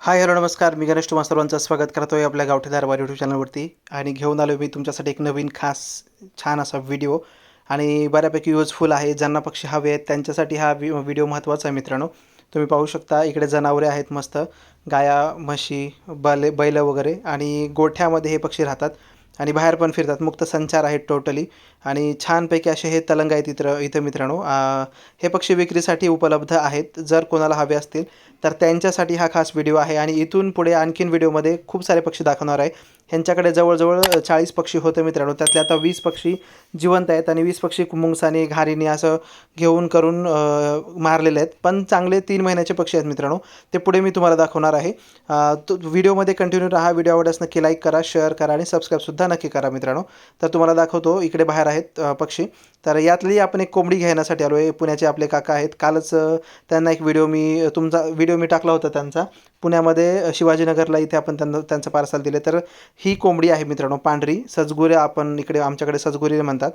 Hi hello नमस्कार. मी गणेश तुम्हा सर्वांचं स्वागत करतो आहे आपल्या गावठी दरबार यूट्यूब चॅनलवरती आणि घेऊन आलो मी तुमच्यासाठी एक नवीन खास छान असा व्हिडिओ आणि बऱ्यापैकी युजफुल आहे ज्यांना पक्षी हवे आहेत त्यांच्यासाठी हा वि व्हिडिओ महत्त्वाचा आहे मित्रांनो. तुम्ही पाहू शकता इकडे जनावरे आहेत मस्त. गाया म्हशी बले बैलं वगैरे आणि गोठ्यामध्ये हे पक्षी राहतात. आणि बाहेर पण फिरतात. मुक्त संचार आहेत टोटली आणि छानपैकी असे हे तलंग आहेत इथं इथं मित्रांनो. हे पक्षी विक्रीसाठी उपलब्ध आहेत. जर कोणाला हवे असतील तर त्यांच्यासाठी हा खास व्हिडिओ आहे. आणि इथून पुढे आणखीन व्हिडिओमध्ये खूप सारे पक्षी दाखवणार आहे. ह्यांच्याकडे जवळजवळ चाळीस पक्षी होते मित्रांनो. त्यातले आता वीस पक्षी जिवंत आहेत आणि वीस पक्षी मुंगसाने घारीने असं घेऊन करून मारलेले आहेत. पण चांगले तीन महिन्याचे पक्षी आहेत मित्रांनो. ते पुढे मी तुम्हाला दाखवणार आहे. तो व्हिडिओमध्ये कंटिन्यू राहा. व्हिडिओ आवडल्यास नक्की लाईक करा शेअर करा आणि सबस्क्राईबसुद्धा नक्की करा मित्रांनो. तर तुम्हाला दाखवतो इकडे बाहेर आहेत पक्षी. तर यातली आपण एक कोंबडी घेण्यासाठी आलो आहे पुण्याचे आपले काका आहेत. कालच त्यांना एक व्हिडिओ मी तुमचा व्हिडिओ मी टाकला होता त्यांचा. पुण्यामध्ये शिवाजीनगरला इथे आपण त्यांना त्यांचं पार्सल दिले. तर ही कोंबडी आहे मित्रांनो पांढरी. सजगुरे आपण इकडे आमच्याकडे सजगुरी म्हणतात.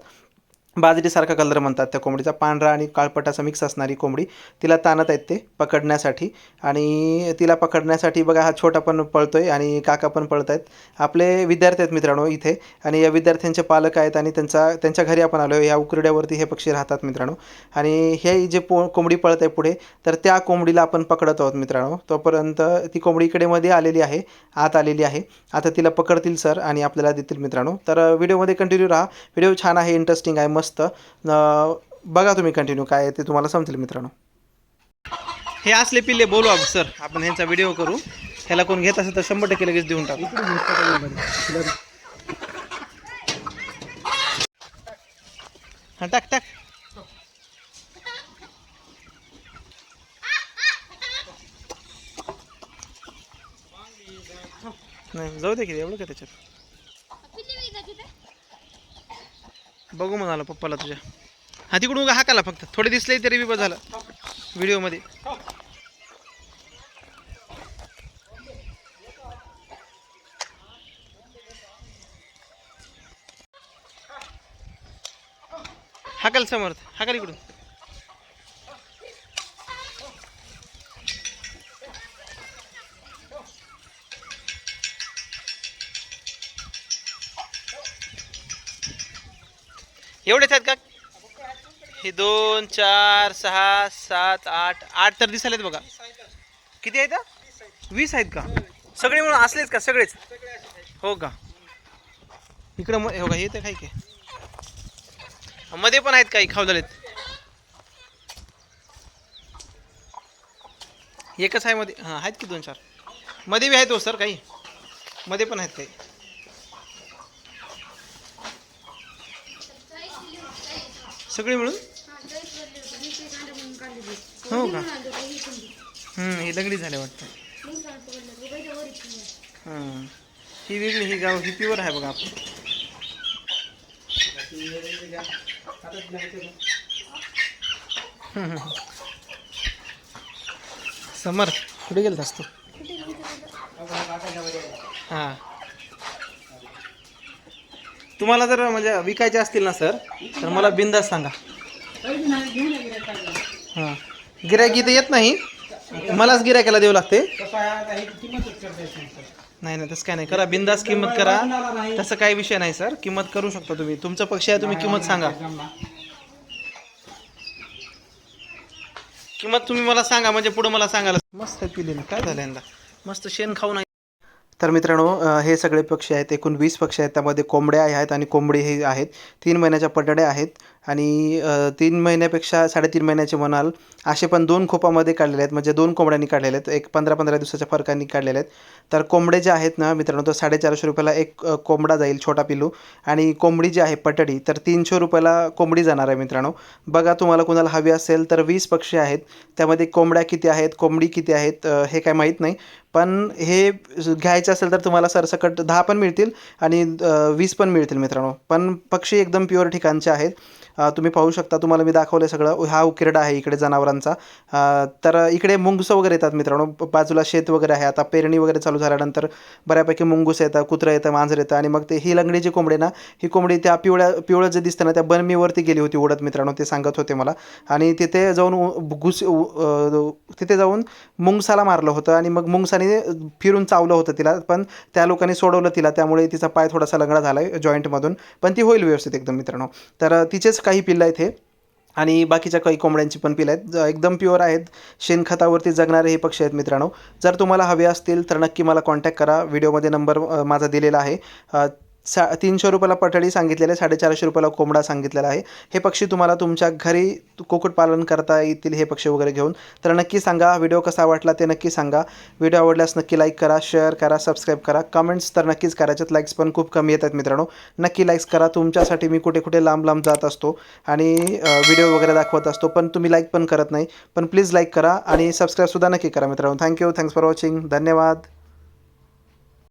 बाजरीसारखा कलर म्हणतात त्या कोंबडीचा. पांढरा आणि काळपटाचा मिक्स असणारी कोंबडी. तिला ताणत आहेत ते पकडण्यासाठी. आणि तिला पकडण्यासाठी बघा हा छोटा पण पळतो आहे आणि काका पण पळत आहेत. आपले विद्यार्थी आहेत मित्रांनो इथे. आणि या विद्यार्थ्यांचे पालक आहेत आणि त्यांचा त्यांच्या घरी आपण आलो या उकरड्यावरती हे पक्षी राहतात मित्रांनो. आणि हे जे पो कोंबडी पळत आहे पुढे तर त्या कोंबडीला आपण पकडत आहोत मित्रांनो. तोपर्यंत ती कोंबडी इकडे मध्ये आलेली आहे. आत आलेली आहे. आता तिला पकडतील सर आणि आपल्याला देतील मित्रांनो. तर व्हिडिओमध्ये कंटिन्यू राहा. व्हिडिओ छान आहे इंटरेस्टिंग आहे मस्त अं, बघा तुम्ही कंटिन्यू काय ते तुम्हाला समजेल मित्रांनो. हे असले पिल्ले बोलू आपण सर आपण ह्यांचा व्हिडिओ करू. ह्याला कोण घेत असेल तर शंभर टक्के लगेच देऊन टाकू. हां टाक टाक. नाही जाऊ दे की एवढं का त्याच्यात? बघू म्हणाला पप्पाला तुझ्या. हा तिकडून उगा हाकाला फक्त. थोडे दिसले तरी बी झालं. व्हिडिओमध्ये. हाकाल समर्थ. हाकाल इकडून. एवढेच आहेत का? हे दोन चार सहा सात आठ आठ तर दिसालेत बघा. किती आहेत वीस आहेत का? सगळे म्हणून असलेच का सगळेच? हो का? इकडं मग हो का येते काही काय. मध्ये पण आहेत काही खावलेत एकच आहे मध्ये. हां आहेत की दोन चार? मध्ये बी आहेत हो सर काही. मध्ये पण आहेत काही. सगळे मिळून? हो का? हम्म, ही दगडी झाले वाटतं. हां ही वेगळी ही गाव ही प्युअर आहे बघा आपण समर कुठे गेलतास तू? हां. तुम्हाला जर म्हणजे विकायचे असतील ना सर तर मला बिंदास सांगा. हां. गिरायक तर येत नाही. मलाच गिरायकाला देऊ लागते. नाही नाही तसं काय नाही. करा बिंदास किंमत करा. तसं काही विषय नाही सर. किंमत करू शकता तुम्ही. तुमचा पक्ष आहे तुम्ही किंमत सांगा. किंमत तुम्ही मला सांगा म्हणजे पुढं मला सांगायला. मस्त पिले काय झालं यंदा? मस्त शेण खाऊन नाही तर मित्रांनो हे सगळे पक्षी आहेत. एकूण वीस पक्षी आहेत. त्यामध्ये कोंबड्या आहेत आणि कोंबडी हे आहेत. तीन महिन्याच्या पटड्या आहेत. आणि तीन महिन्यापेक्षा साडेतीन महिन्याचे म्हणाल असे पण दोन खोपामध्ये काढलेले आहेत. म्हणजे दोन कोंबड्यांनी काढलेले आहेत. एक पंधरा पंधरा दिवसाच्या फरकांनी काढलेले आहेत. तर कोंबडे जे आहेत ना मित्रांनो तर साडेचारशे रुपयाला एक कोंबडा जाईल छोटा पिलू आणि कोंबडी जी आहे पटडी तर तीनशे रुपयाला कोंबडी जाणार आहे मित्रांनो. बघा तुम्हाला कुणाला हवी असेल तर वीस पक्षी आहेत. त्यामध्ये कोंबड्या किती आहेत कोंबडी किती आहेत हे काय माहीत नाही. पण हे घ्यायचं असेल तर तुम्हाला सरसकट दहा पण मिळतील आणि वीस पण मिळतील मित्रांनो. पण पक्षी एकदम प्युअर ठिकाणचे आहेत. तुम्ही पाहू शकता तुम्हाला मी दाखवलं सगळं. हा उकिरडा आहे इकडे जनावरांचा. तर इकडे मुंगसं वगैरे येतात मित्रांनो. बाजूला शेत वगैरे आहे. आता पेरणी वगैरे चालू झाल्यानंतर बऱ्यापैकी मुंगूस येतं कुत्रं येतं मांजर येतं आणि मग ते ही लंगडी जी कोंबडी ना ही कोंबडी त्या पिवळ्या पिवळं जे दिसतं ना त्या बनमीवरती गेली होती उडत मित्रांनो ते सांगत होते मला. आणि तिथे जाऊन उ- घुस तिथे जाऊन मुंगसाला मारलं होतं आणि मग मुंगसाने फिरून चावलं होतं तिला पण त्या लोकांनी सोडवलं तिला. त्यामुळे तिचा पाय थोडासा लंगडा झाला आहे जॉईंटमधून पण ती होईल व्यवस्थित एकदम मित्रांनो. तर तिचेच काही पिल्लं आहेत हे. आणि बाकीच्या काही कोंबड्यांची पण पिलं आहेत. एकदम प्युअर आहेत. शेणखतावरती जगणारे हे पक्षी आहेत मित्रांनो. जर तुम्हाला हवे असतील तर नक्की मला कॉन्टॅक्ट करा. व्हिडिओमध्ये नंबर माझा दिलेला आहे. सा तीनशे रुपयाला पठडी सांगितलेले आहे साडेचारशे रुपयाला कोंबडा सांगितलेला आहे. हे पक्षी तुम्हाला तुमच्या घरी कुक्कुटपालन करता येतील हे पक्षी वगैरे घेऊन. तर नक्की सांगा व्हिडिओ कसा वाटला ते नक्की सांगा. व्हिडिओ आवडल्यास नक्की लाईक करा शेअर करा सबस्क्राईब करा. कमेंट्स तर नक्कीच करायच्यात लाईक्स पण खूप कमी येतात मित्रांनो. नक्की लाईक्स करा तुमच्यासाठी मी कुठे कुठे लांब लांब जात असतो आणि व्हिडिओ वगैरे दाखवत असतो पण तुम्ही लाईक पण करत नाही. पण प्लीज लाईक करा आणि सबस्क्राईबसुद्धा नक्की करा मित्रांनो. थँक्यू थँक्स फॉर वॉचिंग धन्यवाद.